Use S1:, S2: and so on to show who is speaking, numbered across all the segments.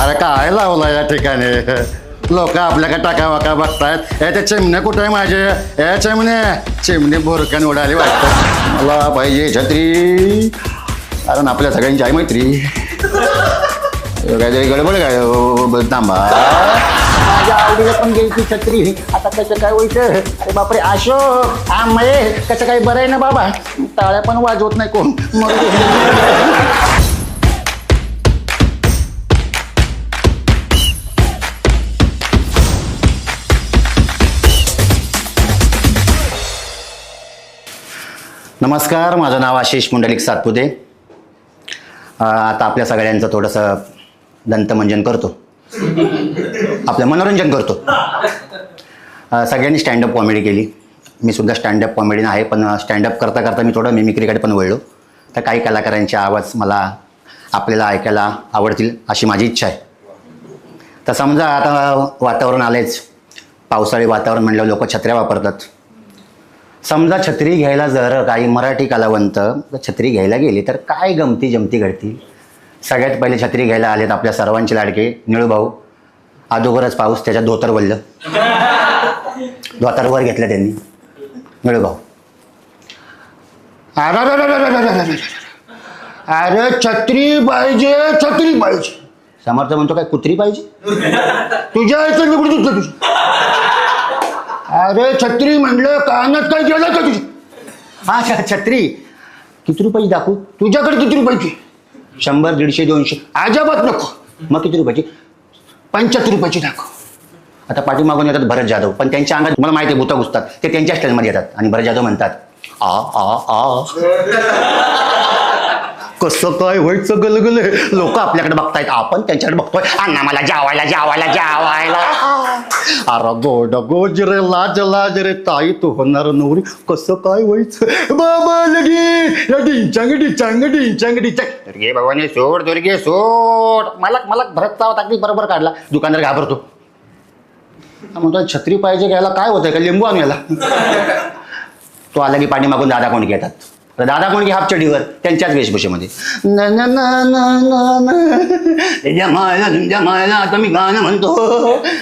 S1: अरे काय लावला या ठिकाणी? लोक आपल्याकडे टाका वाका बघतायत. ए ते चिमणे कुठे आहे माझे? ए चिमणे. चिमणे बोरकन उडाली वाटतं. मला पाहिजे छत्री. कारण आपल्या सगळ्यांची आहे मैत्री. काहीतरी गडबड काय? ब- थांबा. माझ्या आवडीला पण गेली छत्री. आता कसं काय होईल अरे बापरे अशोक आमये कसं काय बरं आहे ना बाबा? टाळ्या पण वाजवत नाही कोण? नमस्कार माझं नाव आशिष पुंडलिक सातपुते. आता आपल्या सगळ्यांचं थोडंसं दंतमंजन करतो. आपलं मनोरंजन करतो. सगळ्यांनी स्टँडअप कॉमेडी केली. मी सुद्धा स्टँडअप कॉमेडीन आहे पण स्टँडअप करता करता मी थोडं मिमिक्रीकडे पण वळलो. तर काही कलाकारांचे आवाज मला आपल्याला ऐकायला आवडतील अशी माझी इच्छा आहे. तर समजा आता वातावरण आलेच पावसाळी वातावरण म्हणलं लोक छत्र्या वापरतात. समजा छत्री घ्यायला जर काही मराठी कलावंत छत्री घ्यायला गेली तर काय गमती जमती घडतील? सगळ्यात पहिले छत्री घ्यायला आलेत आपल्या सर्वांचे लाडके निळूभाऊ. अगोदरच पाऊस त्याच्यात धोतर वळलं धोतर वर घेतलं त्यांनी. निळूभाऊ. अरे अरे छत्री पाहिजे छत्री पाहिजे. समर्थ म्हणतो काय कुत्री पाहिजे? तुझ्या तुझं तुझं अरे छत्री म्हणलं कानात काय गेलं का तुझी? हा छ- छत्री. किती रुपयाची दाखवू? तुझ्याकडे किती रुपयाची? शंभर दीडशे दोनशे. अजाबात नको. मग किती रुपयाची? पंच्याहत्तर रुपयाची दाखव. आता पाठीमागून येतात भरत जाधव पण त्यांच्या अंगात मला माहिती आहे भूता घुसतात. ते त्यांच्या स्टाईलमध्ये येतात. आणि भरत जाधव म्हणतात आ आ आ. कसं काय व्हायचं गलगल? लोक आपल्याकडे बघतायत. आपण त्यांच्याकडे बघतोय. अण्णा मला जावायला जावायला जावायला. अरे गोड गोज रे लाज लाज रे ताई तू होणार नवरी. कसं काय व्हायचं? बाबा लगी या डिंचांग डिंचांग डिंचांग डिंचांग दुर्गे भवानी सोड दुर्गे सोड. मला मला भरत अगदी बरोबर काढला. दुकानदार घाबरतो. म्हणतो छत्री पाहिजे घ्यायला काय होतंय का? लिंबू आणू याला. तो आला की पाणी मागून दादा कोण घेतात? दादा दादा कोंडके हाफ चढीवर त्यांच्याच वेशभूषेमध्ये. न न तुमच्या आता मी गाणं म्हणतो.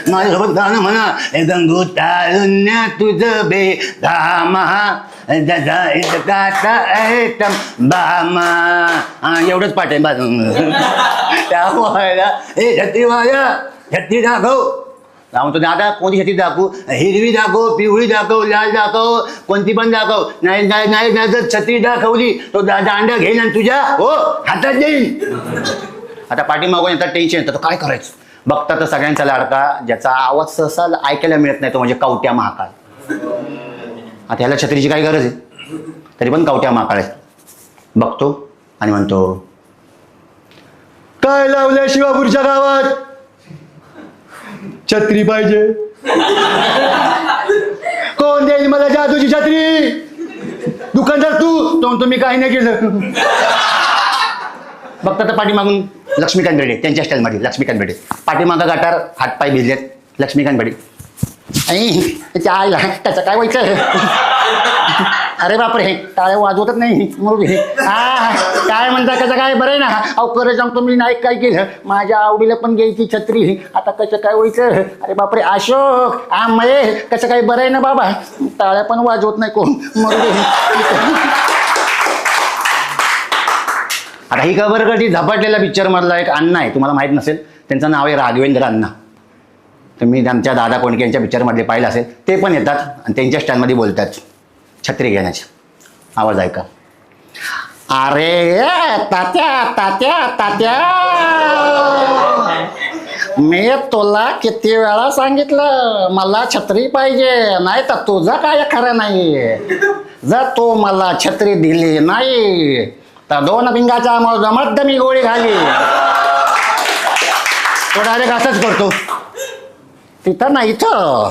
S1: माझ्यासोबत गाणं म्हणा. हे गंगू तारुण्य तुझं बे धामा. बामा. एवढंच पाठ आहे बाजून. त्या मायला हे छत्री माया छत्री दाखव. हा म्हणतो दादा कोणती शेती दाखवू? हिरवी दाखव पिवळी दाखव लाल दाखव कोणती पण दाखव. नाही नाही नाही नाही जर छत्री दाखवली तो दा दांडा घेईन आणि तुझ्या हो हातात देईन. आता पाठीमागून येतात टेन्शन येतं तर काय करायचं? बघता तर सगळ्यांचा लाडका ज्याचा आवाज सहसा ऐकायला मिळत नाही तो म्हणजे कवट्या महाकाळ आता ह्याला छत्रीची काय गरज आहे? तरी पण कावट्या महाकाळ आहे बघतो आणि म्हणतो काय लावल्या शिवापूरच्या गावात? छत्री पाहिजे. कोण देईल मला जादूची छत्री? दुकानदार तू? तो म्हणतो मी काही नाही केलं. बघता तर पाठीमागून लक्ष्मीकांत बेडे त्यांच्या स्टाईलमध्ये लक्ष्मीकांत बेडे. पाठीमागं गाठार हातपाय भिजलेत लक्ष्मीकांत बेडे. आई त्याच्या आईला त्याचं काय व्हायचं? अरे बापरे हे टाळ्या वाजवतच नाही मग हा काय म्हणता कसं काय? बरं आहे ना. अहो खरं सांगतो मी नाही काय केलं? माझ्या आवडीला पण घ्यायची छत्री. आता कसं काय व्हायचं? अरे बापरे अशोक आ मये कसं काय? बरं आहे ना बाबा. टाळ्या पण वाजवत नाही कोण. मग आता ही खबर कधी झपाटलेला पिक्चर मधला एक अण्णा आहे तुम्हाला माहीत नसेल. त्यांचं नाव आहे राघवेंद्र अण्णा. तुम्ही आमच्या दादा कोणके यांच्या पिक्चरमधले पाहिलं असेल. ते पण येतात आणि त्यांच्या स्टँडमध्ये बोलतात. छत्री घेण्याची. आवाज ऐका. अरे तात्या तात्या तात्या. मी तुला किती वेळा सांगितलं मला छत्री पाहिजे नाही तर तुझं काय खरं नाही. जर तू मला छत्री दिली नाही तर दोन पिंगाच्या मध मी गोळी घाली. तो डायरेक्ट असंच करतो. तिथं नाही इथं.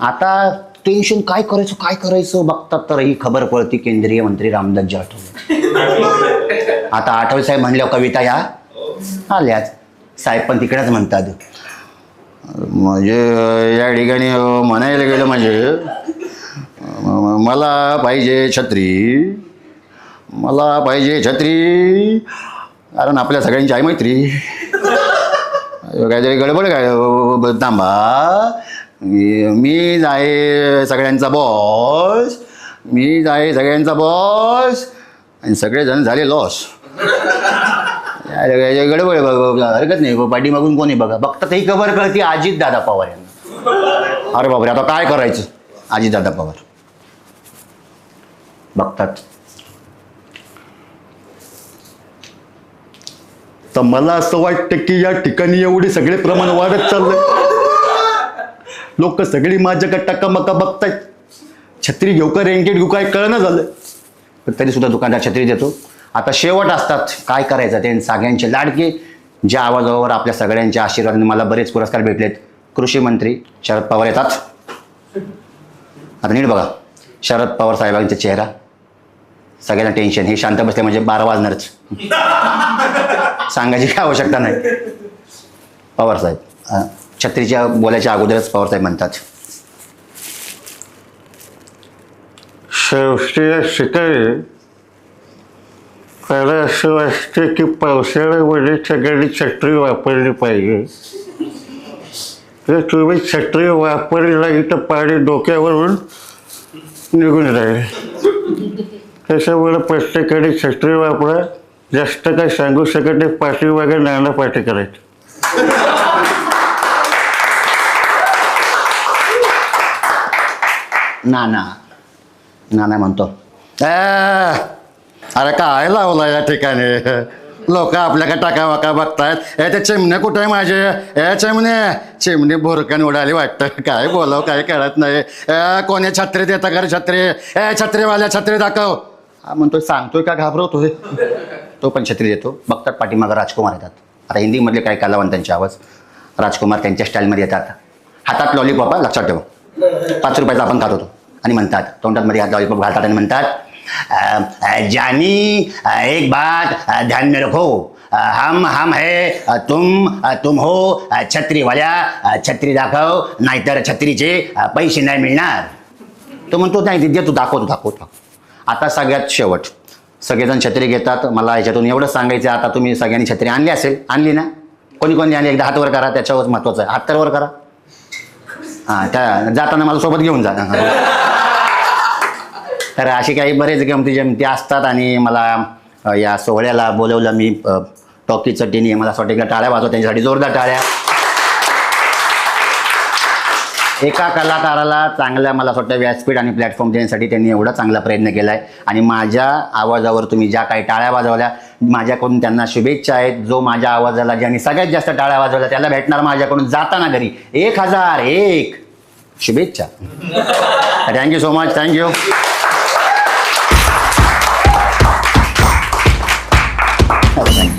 S1: आता टेन्शन काय करायचं काय करायचं बघतात तर ही खबर पळती केंद्रीय मंत्री रामदासजी आठवले आता आठवले साहेब म्हणल्या कविता या आल्याच साहेब पण तिकडेच म्हणतात. म्हणजे या ठिकाणी म्हणायला गेलं म्हणजे मला पाहिजे छत्री. मला पाहिजे छत्री. कारण आपल्या सगळ्यांची आई मैत्री. काहीतरी गडबड काय थांबा. मी- मीच आहे सगळ्यांचा बॉस मीच आहे सगळ्यांचा बॉस आणि सगळेजण झाले लॉस गडबड आहे हरकत नाही. पाठीमागून कोणी बघा. बघतात ही खबर कळती अजित दादा पवार यांना. अरे बापरे आता काय करायचं? अजित दादा पवार. बघतात. तर मला असं वाटतं की या ठिकाणी एवढे सगळे प्रमाण वाढत चाललंय. लोक सगळी माझ्याकडे टकामका बघतायत. छत्री घेऊ का रेनकेट घेऊ काय कळणं झालं. पण तरी सुद्धा दुकानदार छत्री देतो. आता शेवट असतात. काय करायचं ते? सगळ्यांचे लाडके ज्या आवाजावर आपल्या सगळ्यांच्या आशीर्वादाने मला बरेच पुरस्कार भेटलेत. कृषी मंत्री शरद पवार येतात. आता नीट बघा. शरद पवार साहेबांचा चेहरा. सगळ्यांना टेन्शन हे शांत बसले म्हणजे बारा वाजणारच. सांगायची काय आवश्यकता नाही. पवार साहेब हां. छत्रीच्या बोलायच्या अगोदरच पवारसाहेब म्हणतात.
S2: शास्त्रीय शिकारी त्याला असं वाटतं की पावसाळ्यामध्ये सगळ्यांनी छत्री वापरली पाहिजे. तर तुम्ही छत्री वापरली नाही तर पाणी डोक्यावरून निघून जाईल. त्याच्यामुळे प्रत्येकाने छत्री वापरा. जास्त काही सांगू शकत नाही. पाठीमागे नाना पाठी करायचं
S1: नाना. नाना म्हणतो "ए, अरे काय लावला या ठिकाणी? लोक आपल्याकडे टाका वाका बघतायत. ए ते चिमणे कुठे आहे माझे? ए चिमणे चिमणी भोरकन उडाली वाटतं. काय बोलाव काय कळत नाही. ए कोणी छत्री देता का रे छत्री? ए छत्रीवाल्या छत्री दाखव. हा म्हणतोय सांगतोय का? घाबरवतोय. तो पण छत्री देतो. बघतात पाठीमागं राजकुमार येतात. आता हिंदीमधले काही कलावंतांचे आवाज. राजकुमार त्यांच्या स्टाईलमध्ये येतात. हातात लॉलीपॉप लक्षात ठेवा. पाच रुपयाचा आपण खात होतो. आणि म्हणतात तोंडात मध्ये हात लॉलीपॉप घालतात आणि म्हणतात ज्यानी जानी एक बात ध्यान में रखो हम हम है तुम तुम हो छत्रीवाल्या छत्री दाखव नाहीतर छत्रीचे पैसे नाही मिळणार. तो म्हणतो नाही दे तू दाखव तू दाखव आता सगळ्यात शेवट सगळेजण छत्री घेतात. मला याच्यातून एवढंच सांगायचं आता तुम्ही सगळ्यांनी छत्री आणली असेल आणली ना? कोणी कोणी आणली? एकदा हातवर करा त्याच्यावर महत्वाचं आहे. हात तर वर करा. हा त्या जाताना मला सोबत घेऊन जा. तर अशी काही बरेच गमती जमती असतात आणि मला या सोहळ्याला बोलवलं मी टॉकीचं टीनी मला असं वाटतं की टाळ्या वाजव त्यांच्यासाठी जोरदार टाळ्या. एका कलाकाराला चांगल्या मला असं वाटतं व्यासपीठ आणि प्लॅटफॉर्म देण्यासाठी त्यांनी एवढा चांगला प्रयत्न केला आहे आणि माझ्या आवाजावर तुम्ही ज्या काही टाळ्या वाजवल्या माझ्याकडून त्यांना शुभेच्छा आहेत. जो माझ्या आवाजाला ज्यांनी सगळ्यात जास्त टाळ्या वाजवल्या त्याला भेटणार माझ्याकडून जाताना घरी. एक हजार एक. शुभेच्छा. Thank you so much thank you thank you